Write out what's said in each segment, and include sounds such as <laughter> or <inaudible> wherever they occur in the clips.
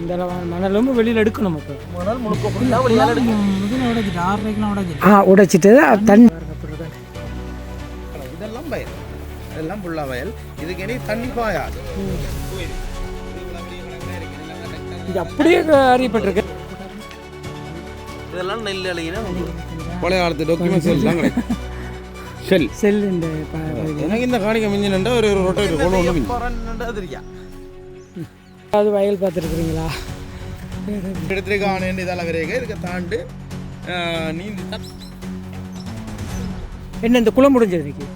இந்த மணலும் வெளியில் எடுக்கணும் ஃபுல்லாக ஆ உடைச்சிட்டு தண்ணி இதெல்லாம் வயல். இதெல்லாம் புல்லா வயல். இதுக்கு இனி தண்ணி பாயாது இது அப்படியே அறியப்பட்டிருக்கு. இதெல்லாம் நெல் அழியினா பழைய காலத்து டாக்குமெண்ட்ஸ் எல்லாம் கிடைக்கும். செல். செல் இந்த எனக்கு இந்த காணிக்க மிஞ்சினண்டா ஒரு ஒரு ரொட்டை கொண்டு ஒன்று தெரியா? அது வயல் பார்த்துருக்குறீங்களா? எடுத்துருக்கான இதெல்லாம் இதுக்கு தாண்டு நீந்தி. என்ன இந்த குளம் முடிஞ்சது இன்னைக்கு?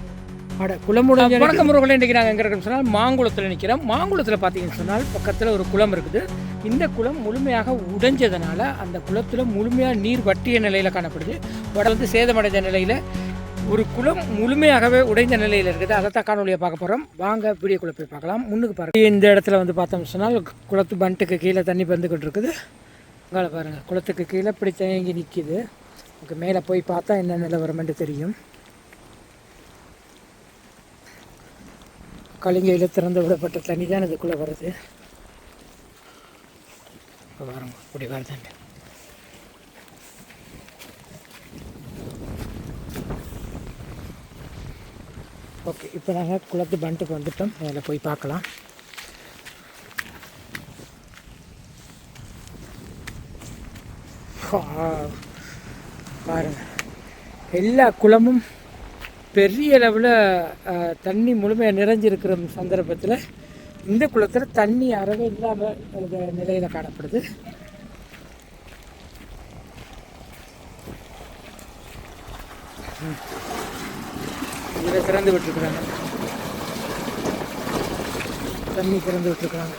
அட குளம் முடிஞ்ச வணக்கம் முருகலை இன்றைக்கி நாங்கள் எங்கே இருக்கோம்னு சொன்னால் மாங்குளத்தில் நிற்கிறோம் மாங்குளத்தில் பார்த்தீங்கன்னு சொன்னால் பக்கத்தில் ஒரு குளம் இருக்குது. இந்த குளம் முழுமையாக உடைஞ்சதுனால அந்த குளத்தில் முழுமையாக நீர் வட்டிய நிலையில் காணப்படுது. வந்து சேதமடைந்த நிலையில் ஒரு குளம் முழுமையாகவே உடைந்த நிலையில் இருக்குது. அதை தான் காணொலியை பார்க்க போகிறோம் வாங்க வீடியோக்குள்ளே போய் பார்க்கலாம். முன்னுக்கு பாருங்கள் இந்த இடத்துல வந்து பார்த்தோம் சொன்னால் குளத்து பண்ட்டுக்கு கீழே தண்ணி வந்துக்கிட்டு இருக்குது. அங்கே பாருங்கள் குளத்துக்கு கீழே இப்படி தேங்கி நிற்கிது நமக்கு மேலே போய் பார்த்தா என்ன நிலவரம்னு தெரியும். கலிங்கையில் திறந்து விடப்பட்ட தண்ணி தான் இதுக்குள்ளே வருது. இப்போ பாருங்க. இப்படி வருதுண்டு ஓகே இப்போ நாங்கள் குளத்து பண்ட்டுக்கு வந்துட்டோம். அதில் போய் பார்க்கலாம். பாருங்கள் எல்லா குளமும் பெரிய அளவில் தண்ணி முழுமையாக நிறைஞ்சிருக்கிற சந்தர்ப்பத்தில் இந்த குளத்தில் தண்ணி அறவே இல்லாமல் நிலையில் காணப்படுது. இதில் திறந்து விட்டுருக்குறாங்க. தண்ணி திறந்து விட்டுருக்குறாங்க.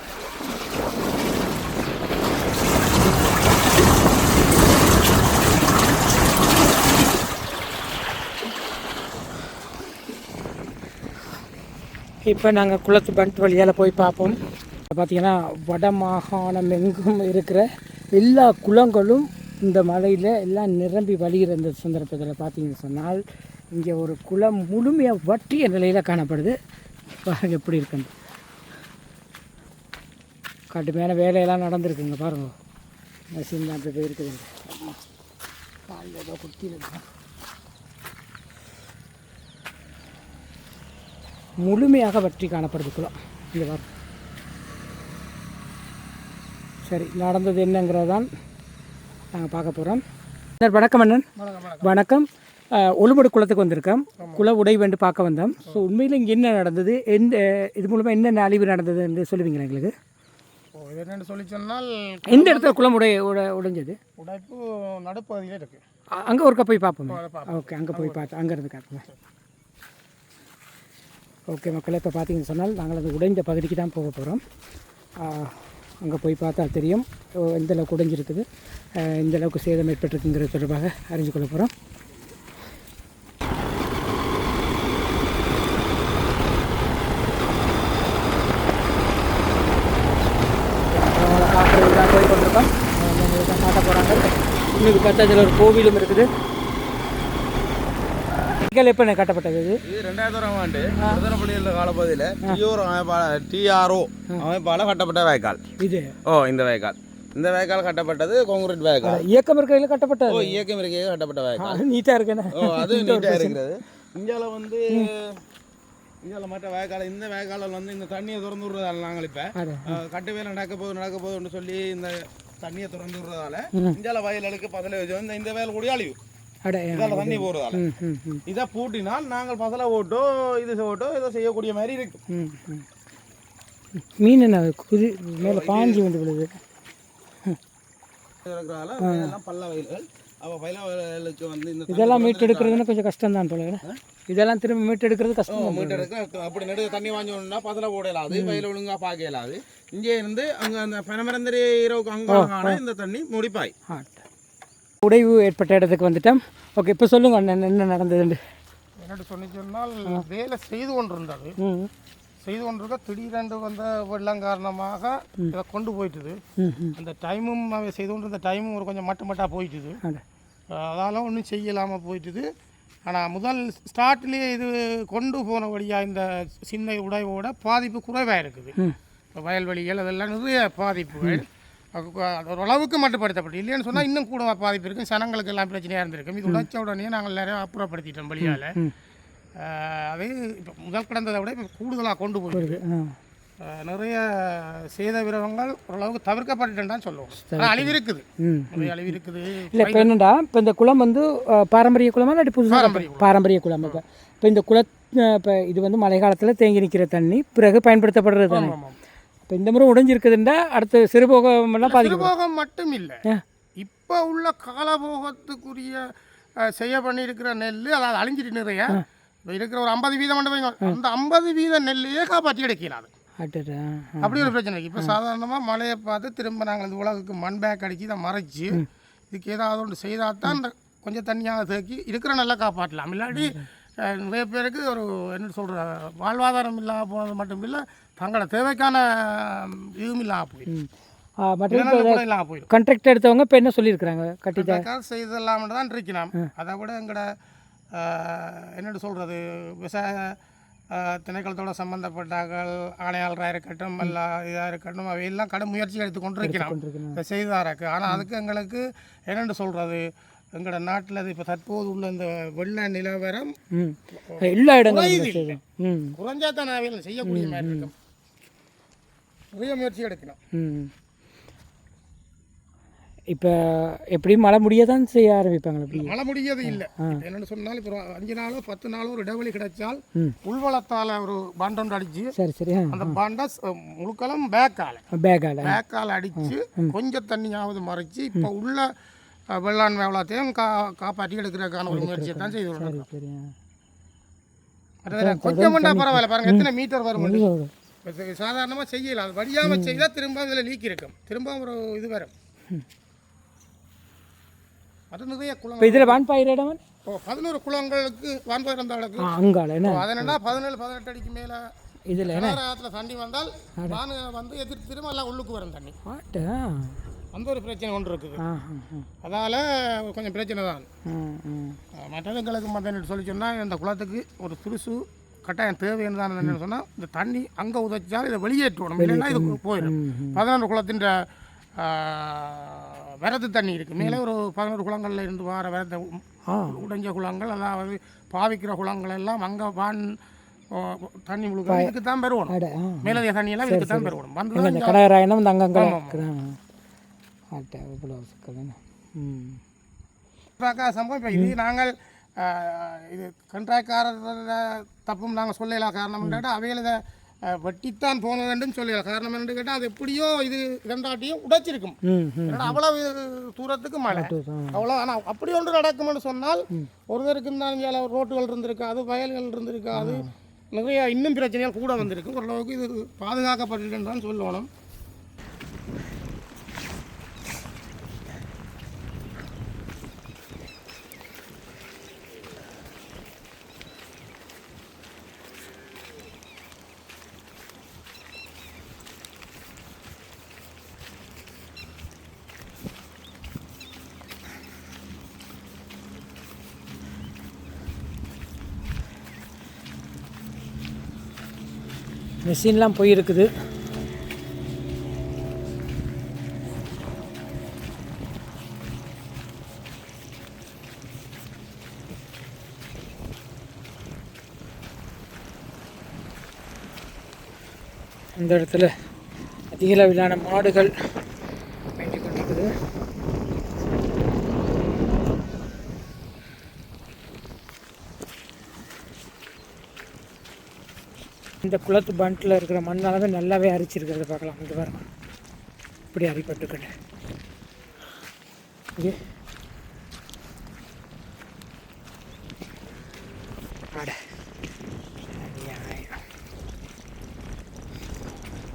இப்போ நாங்கள் குளத்து பண்ட் வழியால் போய் பார்ப்போம் பார்த்திங்கன்னா வட மாகாணம் எங்கும் இருக்கிற எல்லா குளங்களும் இந்த மலையில் எல்லாம் நிரம்பி வழிகிற இந்த சந்தர்ப்பத்தில் பார்த்தீங்கன்னு சொன்னால் இங்கே ஒரு குளம் முழுமையாக வட்டிய நிலையில் காணப்படுது. பாருங்க எப்படி இருக்குன்னு. கடுமையான வேலையெல்லாம் நடந்திருக்குங்க பாருங்க. மெஷின் தான் அப்படி போயிருக்குதுங்க காலில் ஏதோ குத்தியிருக்கு. முழுமையாக வற்றி காணப்படுது குளம். இங்கே வரும் சரி நடந்தது என்னங்கிறதான் நாங்கள் பார்க்க போகிறோம் வணக்கம் அண்ணன். வணக்கம். ஒழுமடு குளத்துக்கு வந்திருக்கோம். குள உடை வேண்டு பார்க்க வந்தோம். ஸோ உண்மையில் இங்கே என்ன நடந்தது? எந்த இது மூலமாக என்னென்ன அழிவு நடந்தது என்று சொல்லுவீங்களா எங்களுக்கு? என்னென்னு சொல்லி சொன்னால் எந்த இடத்துல குளம் உடை உட உடைஞ்சது? உடைப்பு நடுப்பகுதியில் இருக்கு. அங்கே ஒருக்கா போய் பார்ப்போம். ஓகே அங்கே போய் பார்த்து அங்கேருந்து காட்டுங்க. ஓகே மக்களே இப்போ பார்த்தீங்கன்னு சொன்னால் நாங்கள் அந்த உடைந்த பகுதிக்கு தான் போக போகிறோம் அங்கே போய் பார்த்தா தெரியும். ஓ, எந்த அளவுக்கு உடைஞ்சிருக்குது ஆஹ், எந்த அளவுக்கு சேதம் ஏற்பட்டிருக்குங்கிறது தொடர்பாக அறிஞ்சு கொள்ள போகிறோம் அவங்கள காட்டுறதுக்கு தான் போய் கொண்டிருக்கோம் அவங்க உங்களுக்கு தான் காட்ட போகிறாங்க இன்னைக்கு பார்த்தா இதில் ஒரு கோவிலும் இருக்குது. எப்போ கட்டப்பட்டது இது? இது ரெண்டாயிரத்தாம் ஆண்டு திருநெல்வேலியில் காலப்பகுதியில் டிஆர் அமைப்பாள டிஆர்ஓ அமைப்பால் கட்டப்பட்ட வாய்க்கால் இது. ஓ இந்த வாய்க்கால் இந்த வாய்க்கால் கட்டப்பட்டது கான்கிரீட் வாய்க்கால் இயக்கம் இருக்கையில் கட்டப்பட்டது. ஓ இயக்கம் இருக்கையே கட்டப்பட்ட வாய்க்கால் நீட்டாக இருக்குண்ணே. ஓ அது நீட்டாக இருக்கிறது. இந்தியாவில் வந்து இந்தியாவில் மற்ற வாய்க்கால் இந்த வாய்க்காலில் வந்து இந்த தண்ணியை திறந்து விடுறதால நாங்கள் இப்போ கட்டு வேலை நடக்க போகுது நடக்க போகுதுன்னு சொல்லி இந்த தண்ணியை திறந்து விடுறதால இந்தியாவில் வயலுக்கு பதல வச்சு இந்த இந்த வயல் கூட அழிவு. இதால் தண்ணி ம் இதை பூட்டினால் நாங்கள் பசலை ஓட்டோ இது ஓட்டோ இதை செய்யக்கூடிய மாதிரி ம் மீன் என்ன குதி மேலே பாஞ்சி வந்து விழுது. பல்ல வயல்கள் வந்து இந்த இதெல்லாம் மீட்டு எடுக்கிறதுன்னு கொஞ்சம் கஷ்டம் தான் போல இதெல்லாம் திரும்ப மீட்டு எடுக்கிறது கஷ்டம் தான் மீட்டர் எடுக்க அப்படி நடு தண்ணி வாங்கினா பசல போட இயலாது வயல ஒழுங்கா பார்க்க இயலாது. இங்கே இருந்து அங்கே அந்த பனமரந்தரி இரவுக்கு அங்கே இந்த தண்ணி முடிப்பாய். உடைவு ஏற்பட்ட இடத்துக்கு வந்துட்டோம். ஓகே இப்போ சொல்லுங்க அண்ணன் என்ன நடந்ததுண்டு என்னட்டு சொல்லி சொன்னால் வேலை செய்து கொண்டிருந்தது. ம். செய்து கொண்டிருக்க திடீரென்று வந்த வெள்ளம் காரணமாக இதை கொண்டு போயிட்டுது. அந்த டைமும் அவன் செய்து கொண்டிருந்த டைமும் ஒரு கொஞ்சம் மட்டு மட்டாக போயிட்டுது. அட அதால ஒன்றும் செய்யலாமல் போயிட்டுது. ஆனால் முதல் ஸ்டார்ட்லேயே இது கொண்டு போன வழியாக இந்த சின்ன உடைவோட பாதிப்பு குறைவாக இருக்குது. இப்போ வயல்வெளிகள் அதெல்லாம் நிறைய பாதிப்புகள். ஓரளவுக்கு மட்டுப்படுத்தப்பட்டு இல்லைன்னு சொன்னால் இன்னும் கூட பாதிப்பு இருக்கும். சனங்களுக்கு எல்லாம் பிரச்சனையாக இருந்திருக்கும். இது உடைச்ச உடனே நாங்கள் நிறைய அப்புறப்படுத்திட்டோம் வழியால். அது இப்போ முதல் கிடந்ததை விட இப்போ கூடுதலாக கொண்டு போயிருக்கு. நிறைய சேத விரவங்கள் ஓரளவுக்கு தவிர்க்கப்பட்டுட்டான்னு சொல்லுவோம். அழிவு இருக்குது நிறைய அழிவு இருக்குது இல்லை இப்போ என்னடா இப்போ இந்த குளம் வந்து பாரம்பரிய குளமா இல்லாட்டி புதுசாக பாரம்பரிய பாரம்பரிய குளம் இப்போ இப்போ இந்த குள இப்போ இது வந்து மழை காலத்தில் தேங்கி நிற்கிற தண்ணி பிறகு பயன்படுத்தப்படுறது தானே. ஆமாம் இப்போ இந்த முறை உடைஞ்சிருக்குதுண்டா அடுத்து சிறுபோகமெல்லாம் பாதிக்கப்படும் சிறுபோகம் மட்டும் இல்லை. இப்போ உள்ள காலபோகத்துக்குரிய செய்ய பண்ணியிருக்கிற நெல் அதாவது அழிஞ்சிட்டு நிறைய இப்போ இருக்கிற ஒரு ஐம்பது வீதம் மட்டும் வைங்க. அந்த ஐம்பது வீத நெல்லையே காப்பாற்றி அட்டடா அப்படி ஒரு பிரச்சனை இப்போ சாதாரணமாக மழையை பார்த்து திரும்ப நாங்கள் இந்த உலகுக்கு மண் பேக் அடிச்சு இதை மறைச்சு இதுக்கு ஏதாவது ஒன்று செய்தால் தான் இந்த கொஞ்சம் தண்ணியாக தேக்கி இருக்கிற நல்லா காப்பாற்றலாம். இல்லாட்டி நிறைய பேருக்கு ஒரு என்ன சொல்கிற வாழ்வாதாரம் இல்லாமல் போனது மட்டும் இல்லை தங்களோட தேவைக்கான இதுவும் இல்லாமல் போயிடும். ம். ஆ, மற்ற இதனால கூட இல்லாமல் போயிடும். கான்ட்ராக்ட் எடுத்தவங்க இப்போ என்ன சொல்லியிருக்கிறாங்க? கட்டி கட்டாக்கால் செய்தெல்லாம் தான் இருக்கிறோம் அதை விட எங்களோட என்னென்னு சொல்கிறது விவசாய திணைக்களத்தோட சம்மந்தப்பட்டார்கள் ஆணையாளராக இருக்கட்டும் எல்லா இதாக இருக்கட்டும் அவையெல்லாம் கடும் முயற்சி எடுத்து கொண்டிருக்கிறோம் செய்தாருக்கு ஆனால் அதுக்கு எங்களுக்கு என்னென்னு சொல்கிறது எங்களோட நாட்டில் இப்போ தற்போது உள்ள இந்த வெள்ள நிலவரம் எல்லா இடங்களும் குறைஞ்சா தான் செய்யக்கூடிய மாதிரி இருக்கும். நிறைய முயற்சி எடுக்கணும். இப்போ எப்படி மழை முடிய தான் செய்ய ஆரம்பிப்பாங்க அப்படி மழை முடியாது இல்லை. என்னென்னு சொன்னால் இப்போ அஞ்சு நாளோ பத்து நாளோ ஒரு இடைவெளி கிடைச்சால். உள்வளத்தால் ஒரு பாண்டொன்று அடிச்சு சரி சரி. அந்த பாண்டை முழுக்களும் பேக்கால பேக்கால பேக்கால் அடித்து கொஞ்சம் தண்ணியாவது மறைச்சு இப்போ உள்ள அஹ், வெள்ளாண்மை வளத்தையும் கா காப்பாற்றி எடுக்கிறதுக்கான ஒரு முயற்சியை தான் செய்து மற்றது கொஞ்சம் பரவாயில்ல பாருங்க எத்தனை மீட்டர் வரும் சாதாரணமாக செய்யலாம். அது வடியாமல் செய்தால் திரும்ப இதில் லீக் இருக்கும். திரும்ப ஒரு இது வரும். அது நிறைய இப்போ குளங்கள் இதில் வான்பயிர் இடம் ஓ பதினோரு குளங்களுக்கு வான்பயிர் வந்தவளுக்கு ஆ அங்கால என்ன? அதனா பதினேழு பதினெட்டு அடிக்கு மேலே. இதில் நேரத்தில் தண்ணி வந்தால் வானு வந்து எதிர்த்து திரும்ப எல்லாம் உள்ளுக்கு வரும் தண்ணி. அந்த ஒரு பிரச்சனை ஒன்று இருக்குது. அதால் கொஞ்சம் பிரச்சனை தான். ம் ம் அஹ் மற்றது எங்களுக்கு மற்ற சொல்லி சொன்னால் இந்த குளத்துக்கு ஒரு துருசு கட்டாயம் தேவைன்னு தான் என்ன சொன்னால் இந்த தண்ணி அங்கே உதைச்சால் இதை வெளியேற்றணும். இல்லைன்னா இது போயிடும். பதினொன்று குளத்தின் வரது தண்ணி இருக்குது மேலே ஒரு பதினோரு குளங்களில் இருந்து வர வரத உடைஞ்ச குளங்கள் அதாவது பாவிக்கிற குளங்கள் எல்லாம் அங்கே வான் தண்ணி முழுக்க இதுக்கு தான் பெறுவோம் மேலதிக தண்ணியெல்லாம் இதுக்கு தான் பெறுவோம் வந்து கடகராயணம் ஆட்டா இவ்வளோ சம்பவம். இப்போ இது நாங்கள் இது கண்ட்ராக்டாரர் தப்பும் நாங்கள் சொல்லலாம் காரணம் கேட்டால் வெட்டித்தான் போனதுன்னு சொல்லலாம் காரணம் என்னன்னு கேட்டால் அது எப்படியோ இது ரெண்டாட்டியும் உடைச்சிருக்கும். அவ்வளவு தூரத்துக்கு மழை அவ்வளோ ஆனால் அப்படி ஒன்று நடக்கும்னு சொன்னால் ஒருத்தருக்கு இருந்தாலும் இங்கே ரோட்டுகள் இருந்திருக்காது வயல்கள் இருந்திருக்காது நிறைய இன்னும் பிரச்சனைகள் கூட வந்திருக்கு ஓரளவுக்கு இது பாதுகாக்கப்பட்டிருக்குன்னு தான் சொல்லணும். மிஷின்லாம் போயிருக்குது. இந்த இடத்துல அதிக அளவிலான மாடுகள் மேய்ந்து கொண்டிருக்குது. இந்த குளத்து பண்டில் இருக்கிற மண்ணளவே நல்லாவே அரிச்சிருக்கிறத பார்க்கலாம். இங்கே பாருங்க. இப்படி அரிப்பட்டுக்கிட்டு. இங்கே. அட.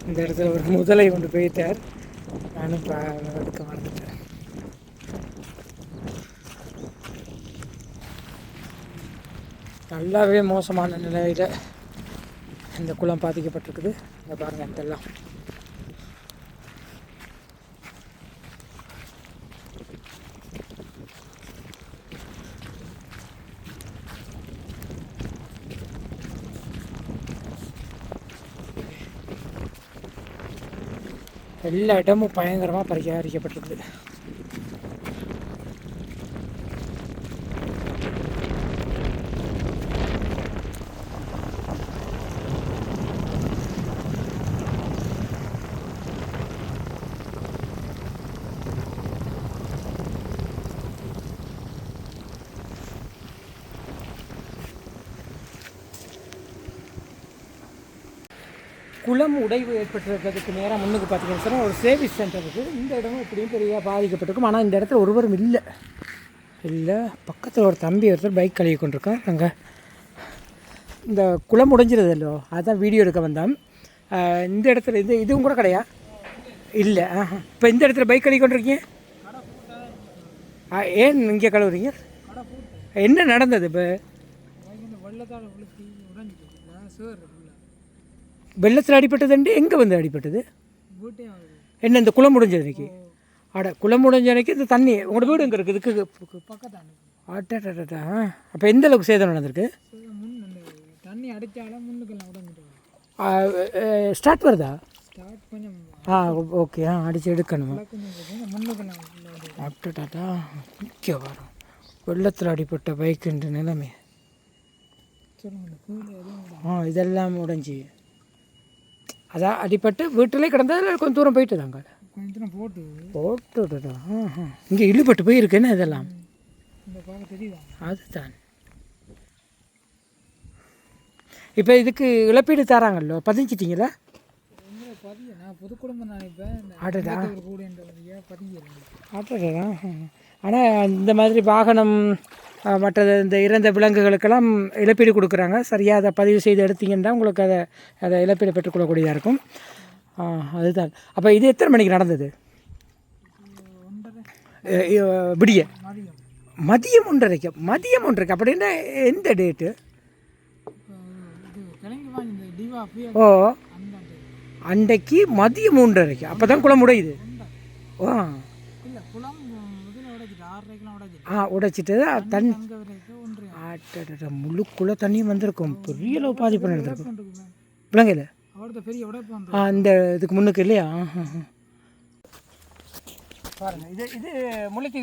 இந்த இடத்துல ஒரு முதலை கொண்டு போயிட்டார். நானும் பா மறந்துட்டேன். நல்லாவே மோசமான நிலையில் இந்த குளம் பாதிக்கப்பட்டிருக்குது. இங்கே பாருங்கள் இதெல்லாம். எல்லா இடமும் பயங்கரமாக பரிகரிக்கப்பட்டிருக்குது குளம் உடைவு ஏற்பட்டிருக்கிறதுக்கு நேராக முன்னுக்கு பார்த்தீங்கன்னு சொன்னால் ஒரு சர்வீஸ் சென்டர் இருக்குது இந்த இடமும் இப்படியும் பெரிய பாதிக்கப்பட்டிருக்கும். ஆனால் இந்த இடத்துல ஒருவரும் இல்லை. இல்லை. பக்கத்தில் ஒரு தம்பி ஒருத்தர் பைக் கழுவி கொண்டிருக்கார். அங்கே இந்த குளம் உடைஞ்சிருதல்லோ அதுதான் வீடியோ எடுக்க வந்தான். இந்த இடத்துல இது இதுவும் கூட கிடையா? இல்லை. ஆஹா. இப்போ இந்த இடத்துல பைக் கழுவி கொண்டிருக்கீங்க? ஆ, ஏன் இங்கே கழுவுறீங்க? என்ன நடந்தது இப்போ? வெள்ளத்தில் அடிபட்டதுண்டு எங்கே வந்து அடிபட்டது? என்ன இந்த குளம் முடிஞ்சது அன்னைக்கு? அட குளம் முடிஞ்ச அன்னைக்கு இந்த தண்ணி உங்களோட வீடு எங்கே இருக்குது? இதுக்கு அட்டா அப்போ எந்த அளவுக்கு சேதம் நடந்திருக்கு? தண்ணி அடித்தாலும் முன்னுக்கெல்லாம் ஸ்டார்ட் வருதா? ஆ ஓகே ஆ அடித்து எடுக்கணுமா? கொஞ்சம் கொஞ்சம் முக்கிய வரும். வெள்ளத்தில் அடிப்பட்ட பைக்குன்ற நிலைமை. ஆ இதெல்லாம் உடஞ்சி. அதான் அடிபட்டு வீட்டிலே கிடந்ததில் கொஞ்சம் தூரம் போயிட்டு தாங்க. போட்டு. போட்டுடா இங்கே இழுபட்டு போயிருக்குன்னு இதெல்லாம். அதுதான். இப்போ இதுக்கு இழப்பீடு தராங்கல்லோ? பதிஞ்சிட்டிங்களா? அடடா. ஆனால் இந்த மாதிரி வாகனம் மற்றது இந்த இறந்த விலங்குகளுக்கெல்லாம் இழப்பீடு கொடுக்குறாங்க. சரியாக அதை பதிவு செய்து எடுத்தீங்கன்னா உங்களுக்கு அதை அதை இழப்பீடு பெற்றுக்கொள்ளக்கூடியதாக இருக்கும். அதுதான். அப்போ இது எத்தனை மணிக்கு நடந்தது? விடிய. மதியம். ஒன்றரைக்கு. மதியம் ஒன்றரைக்கு. அப்படின்னா எந்த டேட்டு ஓ. அன்றைக்கு மதியம் மூன்றரைக்கு அப்போ தான் குளம் உடையுது. ஓ இல்லை குளம் இதில் உடைச்சிட்டு ஆறரைக்கெலாம் உடைச்சிட்டு ஆ உடைச்சிட்டு தண்ணி அங்கே ஆட்டடா முழுக்குள்ள தண்ணியும் வந்திருக்கும். பெரிய அளவு பாதிப்பு நடந்திருக்கும் ஆ இந்த இதுக்கு முன்னுக்கு இல்லையா. பாருங்க இது இது முளைக்கு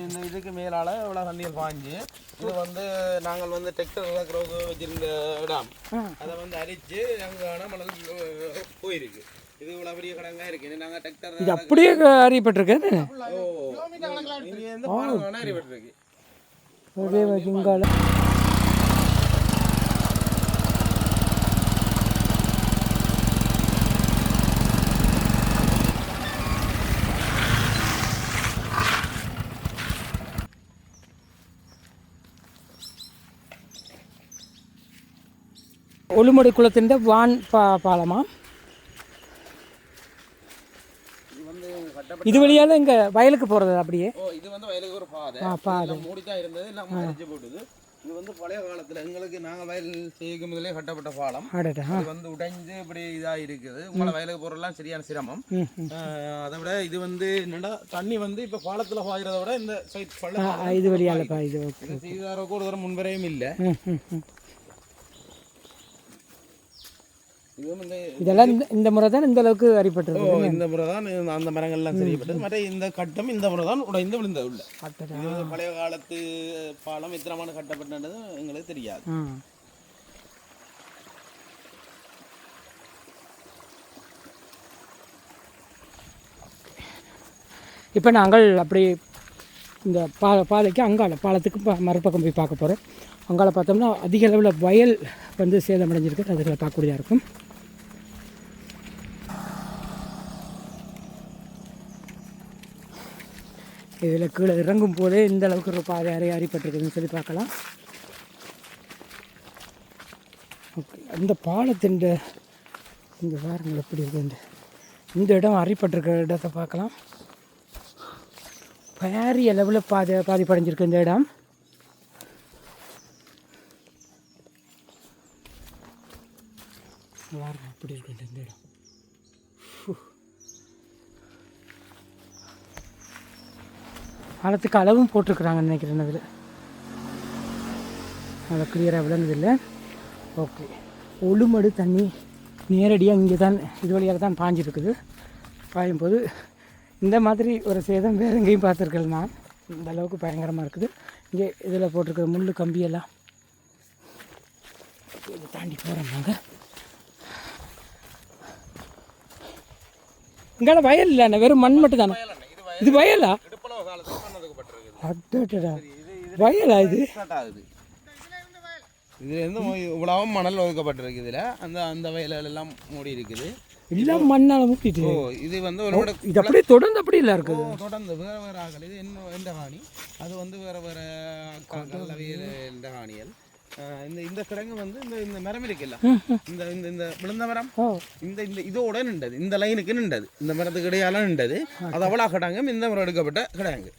இந்த இதுக்கு மேலால இவ்வளோ தண்ணீர் பாஞ்சு இது வந்து நாங்கள் வந்து டெக்டர் இறக்குறவுக்கு வச்சிருந்த இடம். அதை வந்து அரிச்சு மணல் அஹ், போயிருக்கு. இது இவ்வளோ பெரிய கடங்கா இருக்கு. அப்படியே அறியப்பட்டிருக்கு ஒரே குளத்தின் வான் பா பாலமாக இது வழியால இங்க வயலுக்கு போறது அப்படியே? ஓ இது வந்து வயலுக்கு ஒரு பாதை. பாதை. எல்லாம் மூடித்தான் இருந்தது எல்லாம் அரிச்சு போட்டுது. இது வந்து பழைய காலத்துல எங்களுக்கு நாங்க வயல் செய்யும் முதலே கட்டப்பட்ட பாலம். இது வந்து உடைஞ்சு இப்படி இதா இருக்குது. உங்களை வயலுக்கு போறதெல்லாம் சரியான சிரமம். அதை விட இது வந்து என்னடா தண்ணி வந்து இப்ப பாலத்துல பாய்கிறத விட இந்த சைட் பள்ளம் இது வழியாலப்பா இது செய்தாரோக்கு ஒரு தரம் முன்வரையும் இல்ல ம் ம் ம் இதுவும் இந்த இதெல்லாம் இந்த முறை தான் இந்த அளவுக்கு ஓ, அறிப்பட்டிருக்கு இந்த முறை தான் அந்த மரங்கள்லாம் செய்யப்பட்டது மற்ற இந்த கட்டம் இந்த முறை தான் உடைந்து விழுந்தது உள்ள. பழைய காலத்து பாலம் எத்தனமான கட்டப்பட்டது எங்களுக்கு தெரியாது. இப்போ நாங்கள் அப்படி இந்த பா பாதைக்கு அங்கால பாலத்துக்கு மறுபக்கம் போய் பார்க்க போகிறோம் அங்கால பார்த்தோம்னா அதிக அளவில் வயல் வந்து சேதமடைஞ்சிருக்கு. அதுகளை பார்க்கக்கூடியதாக இருக்கும். இதில் கீழே இறங்கும் போதே இந்த அளவுக்கு ஒரு பாதை அறை அறிப்பட்டிருக்குதுன்னு சொல்லி பார்க்கலாம். அந்த பாலத்தின் இந்த பாருங்கள் எப்படி இருக்கு? இந்த இந்த இடம் அறிப்பட்டிருக்க இடத்தை பார்க்கலாம். பாரிய லெவலில் பாதி பாதிப்படைஞ்சிருக்கு இந்த இடம் பாருங்க எப்படி இருக்கு இந்த இடம் ஃபு. பாலத்துக்கு அளவும் போட்டிருக்கிறாங்கன்னு நினைக்கிறேன் அதில் அவ்வளோ கிளியராக விளங்குதில்லை. ஓகே. ஒழுமடு தண்ணி நேரடியாக இங்கே தான் இது வழியாக தான் பாஞ்சிருக்குது. பாயும்போது இந்த மாதிரி ஒரு சேதம் வேறு எங்கேயும் பார்த்துருக்கல நான் இந்த அளவுக்கு பயங்கரமாக இருக்குது. இங்கே இதில் போட்டிருக்கிற முள் கம்பியெல்லாம் இதை தாண்டி போகிறோம் நாங்கள் இங்கே வயல் இல்லைண்ணே வெறும் மண் மட்டும் தானே இது வயலா? ஒதுக்கப்பட்டிருக்குது அடடா வயலா இது? இதுல இருந்து இவ்வளவு மணல் ஒதுக்கப்பட்டிருக்கு இதுல. அந்த அந்த வயல்கள் எல்லாம் மூடி இருக்குது. எல்லாம் மண்ணால் மூட்டிட்டு ஓ இது வந்து ஒரு இது அப்படியே தொடர்ந்து அப்படி இல்லை இருக்குது. தொடர்ந்து வேற வேற ஆகல். இது என்ன எந்த காணி? அது வந்து வேற வேற அவையல் எந்த அஹ் இந்த இந்த கிழங்கு வந்து இந்த இந்த மரம் இருக்குல்ல? இந்த இந்த இந்த விழுந்த மரம்? இந்த இந்த இதோட நின்றது. இந்த லைனுக்கு நின்றது. இந்த மரத்துக்கு இடையால நின்றது. அது அவ்வளோ கிடாங்கும் இந்த மரம் எடுக்கப்பட்ட கிடாங்கு.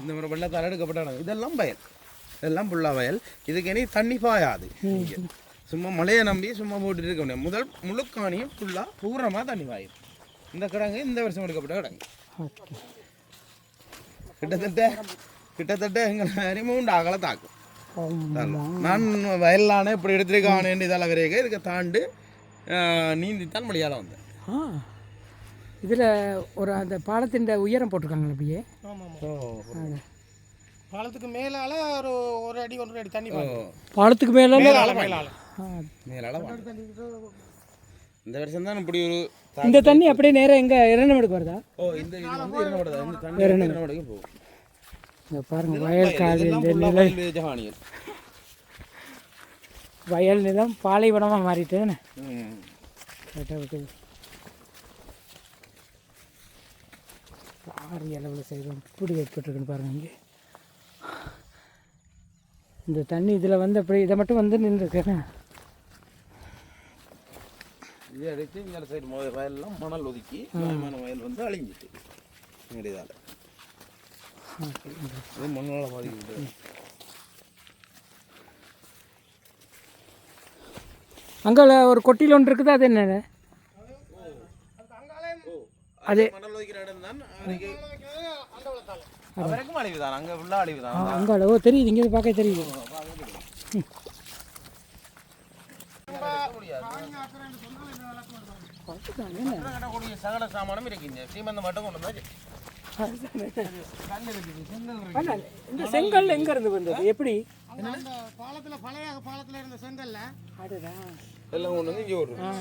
இந்த மரம் வெள்ளத்தால் எடுக்கப்பட்ட கிடாங்கு இதெல்லாம் வயல். இதெல்லாம் புல்லா வயல். இதுக்கு இனி தண்ணி பாயாது. சும்மா மழையை நம்பி சும்மா போட்டுட்டு இருக்க முடியாது. முதல் முழுக்காணியும் ஃபுல்லாக பூரணமாக தண்ணி பாயும். இந்த கிடங்கு இந்த வருஷம் எடுக்கப்பட்ட கிடங்கு. கிட்டத்தட்ட கிட்டத்தட்ட எங்களை மூன்று அகல தாக்கும் நான் வயலான இப்படி எடுத்திருக்கானேன்னு இதால் வரைய இதுக்கு தாண்டு நீந்தித்தான் மலையாளம் வந்தேன். இதில் ஒரு அந்த பாலத்தின் உயரம் போட்டிருக்காங்களே அப்படியே. பாலத்துக்கு மேலால ஒரு ஒரு அடி ஒன்றரை அடி தண்ணி. பாலத்துக்கு மேலே மேலால இந்த வருஷம் தான் இப்படி ஒரு இந்த தண்ணி அப்படியே நேராக எங்கே இரநமடுக்கு வருதா? ஓ இந்த இது வந்து இரநோட இந்த தண்ணி இரநோடக்கு போகும். இங்கே பாருங்கள் வயல் காடு இந்த நிலை வயல் நிலம் பாலைவனமாக மாறிட்டேன்னு. ம். கரெக்டாக இருக்குது. ஆறு அளவில் செய்கிறோம் இப்படி ஏற்பட்டுருக்குன்னு பாருங்கள் இங்கே. இந்த தண்ணி இதில் வந்து அப்படி இதை மட்டும் வந்து நின்றுருக்கேன்னு. இது அடித்து இந்த சைடு வயல்லாம் மணல் ஒதுக்கி நியாயமான வயல் வந்து அழிஞ்சிட்டு இது மண்ணால் பாதிக்கப்பட்டது அங்கே ஒரு கொட்டியில் ஒன்று இருக்குது? அது என்ன அது அங்கே ஃபுல்லாக அழிவு தான் அங்கே ஓ தெரியுது இங்கே பார்க்க தெரியுது. சகல சாமானும் இருக்குங்க சீமந்தம் மட்டும் கொண்டு வந்தாச்சு. செங்கல் இந்த எங்கே இருந்து வந்தது? எப்படி? பாலத்துல பழைய பாலத்துல இருந்த செங்கல்ல. அதுதான். எல்லாம் கொண்டு வந்து இங்கே விடுறோம்.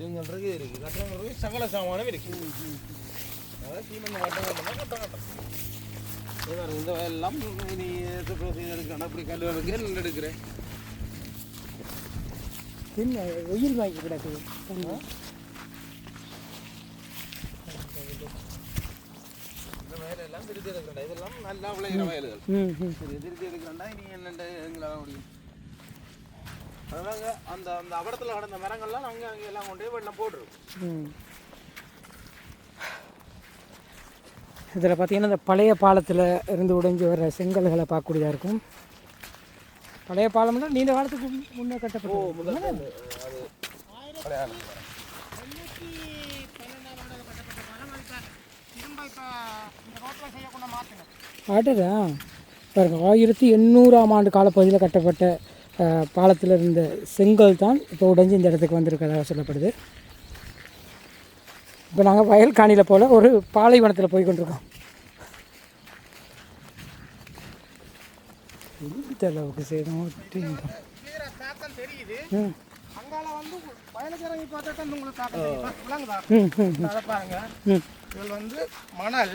செங்கல் இருக்கு இருக்கு. கட்டணம் இருக்கு சகல சாமானும் இருக்கு. அதாவது வந்தால் கட்டம் கட்டம் இது பாருங்க, இந்த எல்லாம் நீ எடுக்கணும் அப்படி கல் எடுக்கிறேன் நெல் எடுக்கிறேன். பின்ன வெயில் வாங்கி கிடக்குது இதெல்லாம் நல்லா விளையிற வயல்கள். திருத்தி எடுக்கிறேன்டா இனி என்னண்டு எங்களால் முடியும். அதாங்க அந்த அந்த அவடத்தில் கிடந்த மரங்கள்லாம் நாங்கள் அங்கே எல்லாம் கொண்டு போய் வெள்ளம் போட்டுருவோம் இதில் பார்த்தீங்கன்னா இந்த பழைய பாலத்தில் இருந்து உடைஞ்சு வர செங்கல்களை பார்க்கக்கூடியதாக இருக்கும். பழைய பாலம்னா நீண்ட காலத்துக்கு முன்- முன்னே கட்டப்பட்டது. ஆட்டதா பாருங்க ஆயிரத்தி எண்ணூறாம் ஆண்டு காலப்பகுதியில் கட்டப்பட்ட பாலத்தில் இருந்த செங்கல் தான் இப்போ உடைஞ்சு இந்த இடத்துக்கு வந்திருக்கிறதாக சொல்லப்படுது. இப்போ நாங்கள் வயல் காணியில் போல் ஒரு பாலைவனத்தில் போய் கொண்டிருக்கோம். இந்த அளவுக்கு சேதம் தெரியுது தான் இதில் வந்து மணல்.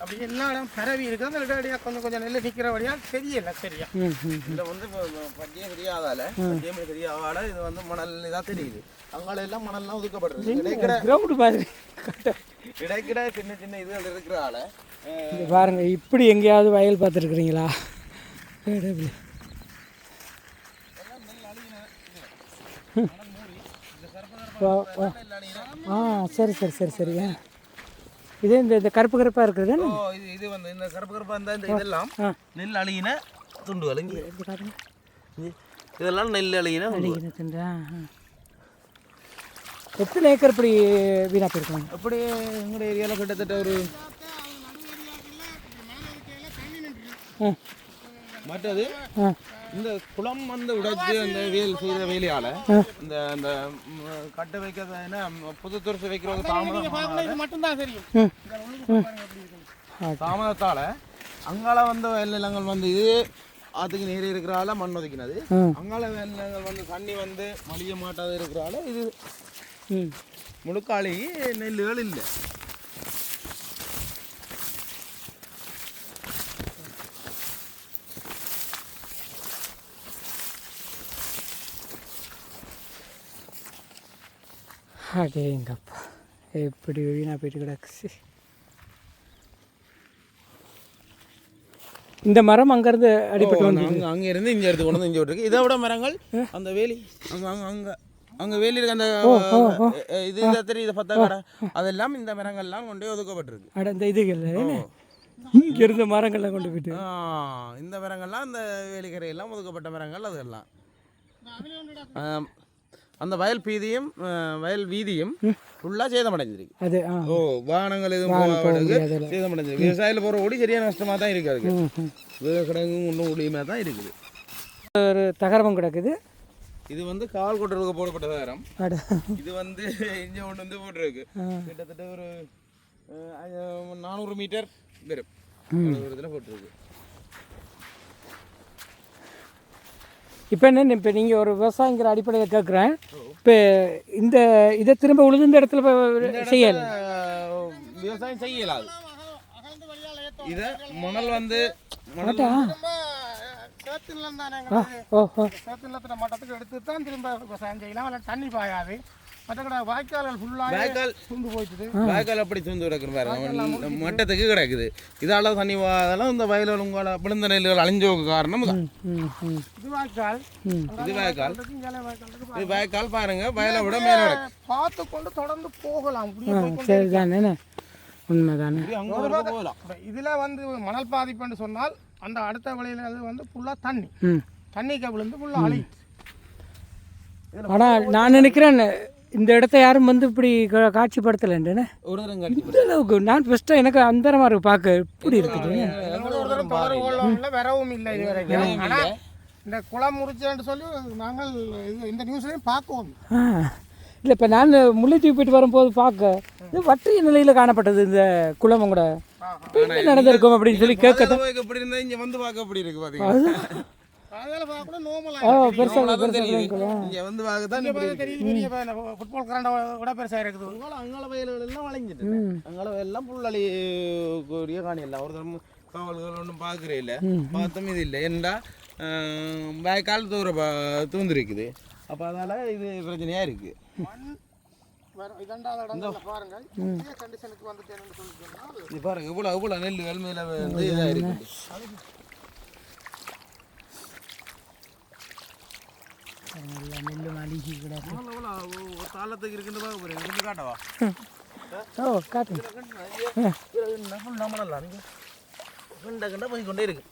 அப்படி எல்லா இடம் பரவி இருக்குது அந்த இடடியாக கொஞ்சம் கொஞ்சம் நெல் நிற்கிறபடியா தெரியல சரியா? இதுல வந்து பட்டியம் தெரியாதால பட்டியம் தெரியாதால இது வந்து மணல் இதாக தெரியுது. அங்கால எல்லாம் மணல்லாம் ஒதுக்கப்படுறது இடைக்கிட கிரவுண்டு மாதிரி கட்ட இடைக்கிட சின்ன சின்ன இதுகள் இருக்கிறால பாருங்க இப்படி எங்கேயாவது வயல் பார்த்துருக்குறீங்களா? ஆ சரி சரி சரி சரி. ஆ. இது இந்த இந்த கருப்பு கருப்பாக இருக்கிறது இது இது வந்து இந்த கருப்பு கருப்பா இருந்தா இந்த இதெல்லாம். நெல் இது பாருங்க. இது- இதெல்லாம் நெல் அழியின துண்டுகள். அடிக்கிறதுண்டா எத்தனை ஏக்கர் இப்படி வீணாக போயிருக்காங்க அப்படி எங்களுடைய ஏரியாவில் கிட்டத்தட்ட ஒரு மற்றது இந்த குளம் வந்து உடைச்சு அந்த வேல் செய்த வேலையால இந்த அந்த கட்ட வைக்கிறது என்ன புது துரசு வைக்கிறது தாமதம் இது மட்டும்தான் தெரியும். தாமதத்தால அங்கால வந்த வெள்ளங்கள் வந்து இது ஆத்துக்கு நீர் இருக்கிறால மண் ஒதுக்கினது. அங்கால வெள்ளங்கள் வந்து தண்ணி வந்து மலிய மாட்டாத இருக்கிறால இது ம். முழுக்காளி நெல்லுகள் இல்லை அடேங்கப்பா எப்படி வீணாக போயிட்டு கிடக்குச்சு இந்த மரம் அங்கேருந்து அடிபட்டு வந்து அங்க அங்க இருந்து இங்க எடுத்து கொண்டு வந்து இங்க விட்டுருக்கு இதை விட மரங்கள் அந்த வேலி அங்க அங்க அங்க அங்க வேலி இருக்க அந்த இது இந்த தெரியுது பத்தா கடை அதெல்லாம் இந்த மரங்கள்லாம் கொண்டு போய் ஒதுக்கப்பட்டிருக்கு அட இந்த இதுகள் இங்கே இருந்த மரங்கள்லாம் கொண்டு போயிட்டு ஆ, இந்த மரங்கள்லாம் அந்த வேலிக்கரையெல்லாம் ஒதுக்கப்பட்ட மரங்கள் அதெல்லாம் அந்த வயல் பீதியும் வயல் வீதியும் ஃபுல்லாக சேதமடைஞ்சிருக்கு. அது ஓ வாகனங்கள் எதுவும் சேதமடைஞ்சிருக்கு. விவசாயியில் போகிற ஓடி சரியான நஷ்டமாக தான் இருக்கு அதுக்கு. ம், ம். விவசாயம் ஒன்றும் ஒளியுமே தான் இருக்குது. ஒரு தகரமும் கிடக்குது. இது வந்து கால் கொட்டுறதுக்கு போடப்பட்ட தகரம். இது வந்து இங்கே ஒன்று வந்து போட்டிருக்கு. கிட்டத்தட்ட ஒரு நானூறு மீட்டர் வரும் தூரத்தில் போட்டிருக்கு. இப்போ என்ன இப்போ நீங்கள் ஒரு விவசாயிங்கிற அடிப்படையில் கேட்குறேன். இப்போ இந்த இதை திரும்ப உழுதுந்த இடத்துல இப்போ செய்யல. விவசாயம் செய்யலாது இதை மணல் வந்து மணல் சேத்துல ஓ ஓ. சேத்துல மட்டத்துக்கு எடுத்து தான் திரும்ப விவசாயம் செய்யலாம். அதில் தண்ணி பாயாது. மற்ற வாய்க்கால்கள் ஃபுல்லாக வாய்க்கால் சுண்டு போயிட்டுது. வாய்க்கால் அப்படி தூந்து கிடக்குது பாருங்க. மட்டத்துக்கு கிடக்குது. இதால தண்ணி வாதெல்லாம் இந்த வயலில் உங்களை விழுந்த நெல்லுகள் அழிஞ்சோக்கு காரணம் இது வாய்க்கால். இது வாய்க்கால். வாய்க்கால். இது வாய்க்கால் பாருங்க. வயலை விட மேலே பார்த்து கொண்டு தொடர்ந்து போகலாம். அப்படியே ஆ போய் கொண்டு சரி தானே உண்மை தானே இது அங்கே வரைக்கும் போகலாம். இப்ப இதுல வந்து மணல் பாதிப்புன்னு சொன்னால் அந்த அடுத்த விளையில அது வந்து ஃபுல்லா தண்ணி. தண்ணிக்கு விழுந்து ஃபுல்லா அழி ஆனால் நான் நினைக்கிறேன் இந்த இடத்த யாரும் வந்து இப்படி கா- காட்சிப்படுத்தலைன்றேன்னு இந்த அளவுக்கு நான் ஃபஸ்ட்டாக எனக்கு அந்த மாதிரி பார்க்க. இப்படி இருக்குது வரவும் இல்லை இது வரைக்கும் ஆனா இந்த குளம் முறிச்சேன்னு சொல்லி நாங்கள் இது இந்த நியூஸ்லையும் பார்க்கவும் இல்லை இப்போ நான் முல்லைத்தீவு போயிட்டு வரும்போது பார்க்க. இது வற்றிய நிலையில் காணப்பட்டது இந்த குளம் கூட நடந்திருக்கும் அப்படின்னு சொல்லி கேட்க எப்படி இருந்தா இங்க வந்து பார்க்க எப்படி இருக்கு ஓ பெருசாக அவ்வளவுதான் பெருசாக தெரியுது. இங்க வந்து பார்க்க தான் தெரியுது பெரிய ஃபுட்பால் கரண்ட விட பெருசாக இருக்குது. அங்கால அங்கால வயல்கள் எல்லாம் வளைஞ்சிட்டு அங்கால வயல்லாம் புல்லளி கூடிய காணி எல்லாம் ஒரு தரம் காவல்கள் ஒன்றும் பார்க்கறே இல்லை. பார்த்தோம் இது இல்லை. ஏன்டா வாய்க்கால் தூர தூந்துருக்குது. அப்போ அதனால இது பிரச்சனையா இருக்கு. மண் வரும். இதண்டாத இடங்கள்ல பாருங்க இவ்வளோ இவ்வளோ நெல்லுகள் மேலே வந்து இதாக இருக்குது நெல் அழுகி கிடக்கு தாளத்துக்கு இருக்குன்னு காட்டவா ஓ காட்டுங்க. நம்மளலாம் கண்ட கண்ட போய் கொண்டே இருக்கு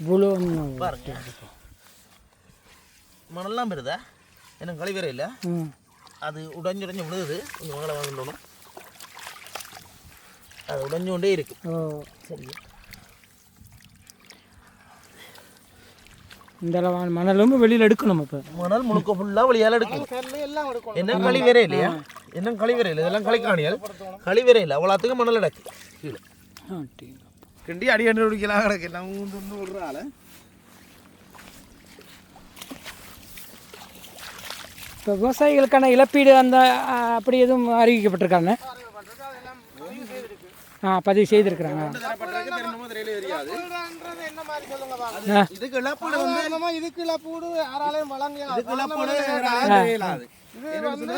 இவ்வளோ பாருங்க மணல்லாம் பெறுதா எனக்கு கழிவற இல்லை அது உடஞ்சு உடஞ்சு விழுது கொஞ்சம் மகளை வாங்கணும் அது உடஞ்சு கொண்டே இருக்கு சரியா இந்த மணலும் வெளியில் எடுக்கணும் இப்போ மணல் முழுக்க ஃபுல்லாக வழியால் எடுக்கணும். என்ன கழிவறை இல்லையா என்ன கழிவறை இல்லை இதெல்லாம் கழிக்காணியல் கழிவறை இல்லை அவ்வளோத்துக்கு மணல் கிடக்கு. கீழே. கிண்டி அடி அடி குடிக்கலாம் கிடக்கு. எல்லாம் ஊந்து வந்து விடுற ஆளை. இப்போ விவசாயிகளுக்கான இழப்பீடு அந்த அப்படி எதுவும் அறிவிக்கப்பட்டிருக்காங்க ஆ பதிவு செய்திருக்கிறாங்க தரப்பட்டிருக்கு தெரியுமோ தெரியல தெரியாது சொல்றான்றது என்ன மாதிரி சொல்லுங்க பாருங்க ஆ. இதுக்கு இழப்பீடு வந்து சாதாரணமா இதுக்கு இழப்பீடு யாராலையும் வழங்க இதுக்கு இழப்பீடு இயலாது இது வந்து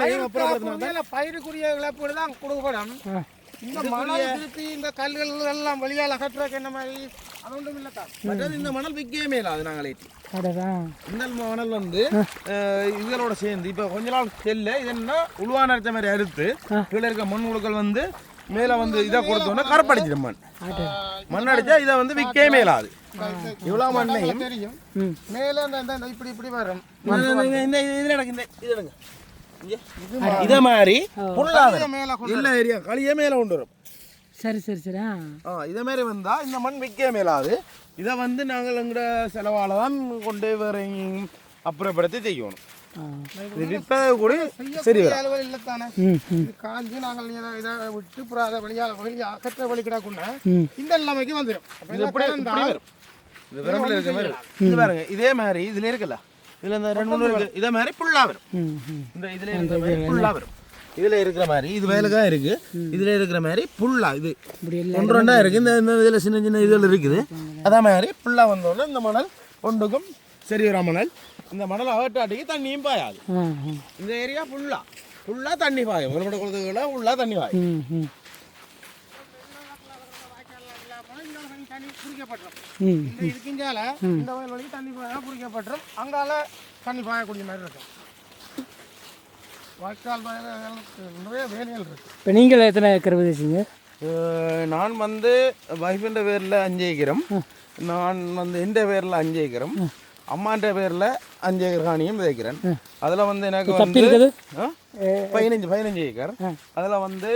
பயிருக்கான பயிருக்குரிய இழப்பீடு தான் கொடுக்கப்படும். ஆ. இந்த மணல் திருப்பி இந்த கல்லுகள் எல்லாம் வெளியால் அகற்றுறதுக்கு என்ன மாதிரி அது ஒன்றும் இல்லைக்கா. மற்றது இந்த மணல் விற்கவே நாங்களே அடதான் இந்த மணல் வந்து அஹ், இதனோட சேர்ந்து இப்போ கொஞ்ச நாள் செல்ல இது என்ன உழுவான மாதிரி அறுத்து கீழே இருக்க மண் உழுக்கள் வந்து மேலே வந்து இதை கொடுத்தோன்னா கரப்படிச்சிடும் மண் மண் அடிச்சா இதை வந்து விற்கவே மேலாது. இவ்வளோ மண்ணையும் மேலே இப்படி இப்படி வரும். இந்த- இதில் எனக்கு இந்த இது எடுங்க. இதை மாதிரி. மேலே எல்லா ஏரியா களியே மேலே கொண்டு வரும். சரி சரி சரி ஆ. இதே மாதிரி வந்தால் இந்த மண் விற்க மேலாது. இதை வந்து நாங்கள் எங்களோட செலவால் தான் கொண்டு வேற அப்புறப்படுத்தி செய்யணும். இது விற்பதை கூட சரி வரும். இல்லைத்தானே? காஞ்சி நாங்கள் இதை இதை விட்டு அதை வெளியால் வெளியே அகற்ற வழி கிடக்குன்னா. இந்த நிலைமைக்கு வந்துடும் இது பாருங்க இதே மாதிரி இதுல இருக்குல்ல? இதுல இந்த ரெண்டு மூணு இருக்கு. இதே மாதிரி புல்லா வரும். இந்த இதுல இருக்கிற மாதிரி புல்லா வரும். இதுல இருக்கிற மாதிரி இது வேலைக்கா இருக்கு. இதுல இருக்கிற மாதிரி புல்லா இது. ஒன்று ரெண்டா இருக்கு. இந்த இந்த இதுல சின்ன சின்ன இதுல இருக்குது. அதே மாதிரி புல்லா வந்தோடனே இந்த மணல் ஒன்றுக்கும் சரி மணல் இந்த மணல் அகட்டாட்டிக்கு தண்ணியும் பாயாது இந்த ஏரியா ஃபுல்லா ஃபுல்லா தண்ணி பாயும் மறுபடி குளத்துக்குள்ள ஃபுல்லா தண்ணி பாயும் இந்த இதுக்கிஞ்சால இந்த வயல் தண்ணி பாயா குறிக்கப்பட்டுரும் அங்கால தண்ணி பாயக்கூடிய மாதிரி இருக்கும் நிறைய வேலைகள் இருக்கு இப்போ நீங்கள் எத்தனை ஏக்கர் விதைச்சிங்க நான் வந்து வைஃபின்ற பேரில் அஞ்சு ஏக்கரும் நான் வந்து இந்த பேரில் அஞ்சு ஏக்கரும் அம்மான்ற பேரில் அஞ்சு ஏக்கர் காணியும் விதைக்கிறேன். அதில் வந்து எனக்கு வந்து? பதினஞ்சு பதினஞ்சு ஏக்கர். அதில் வந்து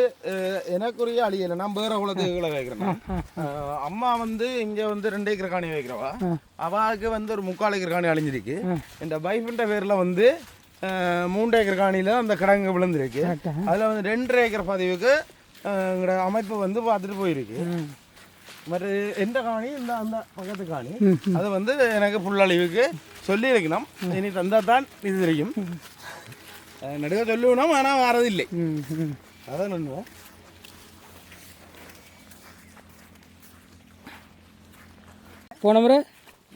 எனக்குரிய அழியலை நான் வேற குளத்துக்குள்ள வைக்கிறேன் அம்மா வந்து இங்கே வந்து ரெண்டு ஏக்கர் காணி வைக்கிறவா? அவாவுக்கு வந்து ஒரு முக்கால் ஏக்கர் காணி அழிஞ்சிருக்கு. என் வைஃபின்ற பேரில் வந்து மூன்று ஏக்கர் காணியில் அந்த கிடங்கு விழுந்திருக்கு. அதில் வந்து ரெண்டரை ஏக்கர் பதிவுக்கு எங்களோட அமைப்பு வந்து பார்த்துட்டு போயிருக்கு. மற்ற எந்த காணி இந்த அந்த பக்கத்து காணி. அது வந்து எனக்கு புல்லழிவுக்கு சொல்லியிருக்கணும். இனி தந்தால் தான் இது தெரியும். நடுவே சொல்லுவோம் ஆனால் வரதில்லை. அதான் நண்பா போன முறை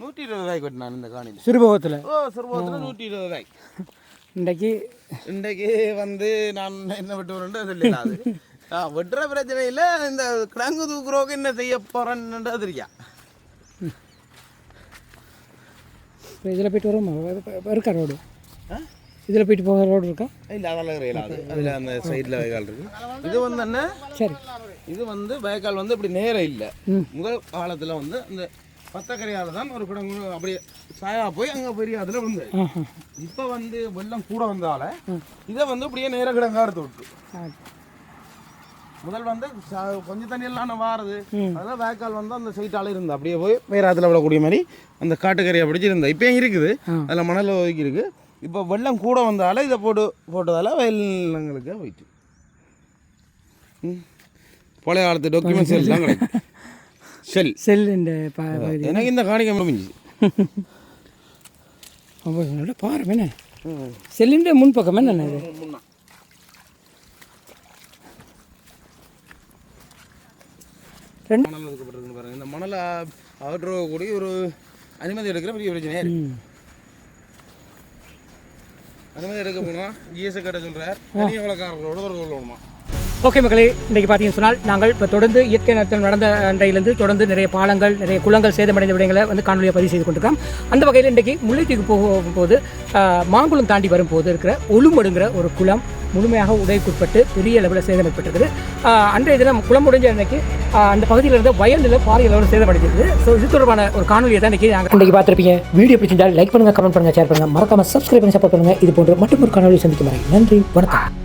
நூற்றி இருபது ரூபாய்க்கு வெட்டினான் இந்த காணியில். சிறுபோகத்தில். ஓ சிறுபத்தில் நூற்றி இருபது ரூபாய். இன்றைக்கு இன்றைக்கு வந்து நான் என்ன வெட்டு வரேன் சொல்லிடாது ஆ <laughs> வெட்டுற பிரச்சனை இல்லை. இந்த கிடங்கு தூக்குறோக்கு என்ன செய்ய போகிறேன்னு தெரியா இதில் போயிட்டு வரோமா இருக்கா ரோடு? இதில் போயிட்டு போகிற ரோடு இருக்கா? இல்லை அதெல்லாம் கிடையாது அதில் அந்த சைடில் வயக்கால் இருக்கு. இது வந்து என்ன? சரி. இது வந்து வயக்கால் வந்து இப்படி நேரம் இல்லை. முதல் காலத்தில் வந்து இந்த பத்தக்கரையால் தான் ஒரு கிடங்கு அப்படியே சாயா போய் அங்கே பெரிய அதில் வந்து இப்போ வந்து வெள்ளம் கூட வந்தால இதை வந்து இப்படியே நேர கிடங்கா எடுத்து விட்டு முதல் வந்து கொஞ்சம் தண்ணியெல்லாம் வாருது. அதெல்லாம் வேக்கால் வந்து அந்த சைட்டால இருந்தா அப்படியே போய் வேற ஆத்துல விடக்கூடிய மாதிரி அந்த காட்டுக்கரையை பிடிச்சிருந்தா இப்பயும் இருக்குது. அதில் மணல் ஒதுக்கி இருக்கு இப்போ வெள்ளம் கூட வந்தால இதை போட்டு போட்டதால வயல்ங்களுக்கு போயிட்டு. ம். பழைய காலத்து டாக்குமெண்ட்ஸ் எல்லாம் கிடைக்கும். <laughs> சரி செல் இந்த எனக்கு இந்த காணிக்க முடிஞ்சு நல்ல பாரு என்ன? செல்லிൻ്റെ முன்பக்கம் என்ன இது முன்னா ரெண்டு மணல் ஒதுக்கப்பட்டிருக்கு பாருங்க. இந்த மணலை அகற்றுறக்கூடிய ஒரு அனுமதி எடுக்கிற பெரிய பிரச்சனையா இருக்கு. அனுமதி எடுக்க போனா ஜிஎஸ்ஐ கிட்ட சொல்றார். தனி வழக்காரர்களோட தொடர்பு கொள்ளணுமா ஓகே மக்களே இன்றைக்கி பார்த்தீங்கன்னு சொன்னால் நாங்கள் இப்போ தொடர்ந்து இயற்கை நேரத்தில் நடந்த அன்றையிலிருந்து தொடர்ந்து நிறைய பாலங்கள் நிறைய குளங்கள் சேதமடைந்த விடயங்களை வந்து காணொலியை பதிவு செய்து கொண்டிருக்கோம் அந்த வகையில் இன்றைக்கு முல்லைத்தீவுக்கு போகும்போது மாங்குளம் தாண்டி வரும்போது இருக்கிற ஒழுமடுங்கிற ஒரு குளம் முழுமையாக உடைக்குட்பட்டு பெரிய அளவில் சேதம் ஏற்பட்டிருக்குது. அன்றைய தினம் குளம் உடைஞ்ச அன்னைக்கு அந்த பகுதியில் இருந்த வயலில் பாரிய அளவில் சேதமடைஞ்சிருக்கு ஸோ இது தொடர்பான ஒரு காணொலியை தான் இன்றைக்கி நாங்கள் இன்றைக்கி பார்த்துருப்பீங்க. வீடியோ பிடிச்சிருந்தால் லைக் பண்ணுங்கள் கமெண்ட் பண்ணுங்கள் ஷேர் பண்ணுங்கள் மறக்காமல் சப்ஸ்கிரைப் பண்ணி சப்போர்ட் பண்ணுங்கள் இது போன்ற மட்டும் ஒரு காணொலி சந்திக்கும் வரை நன்றி வணக்கம்.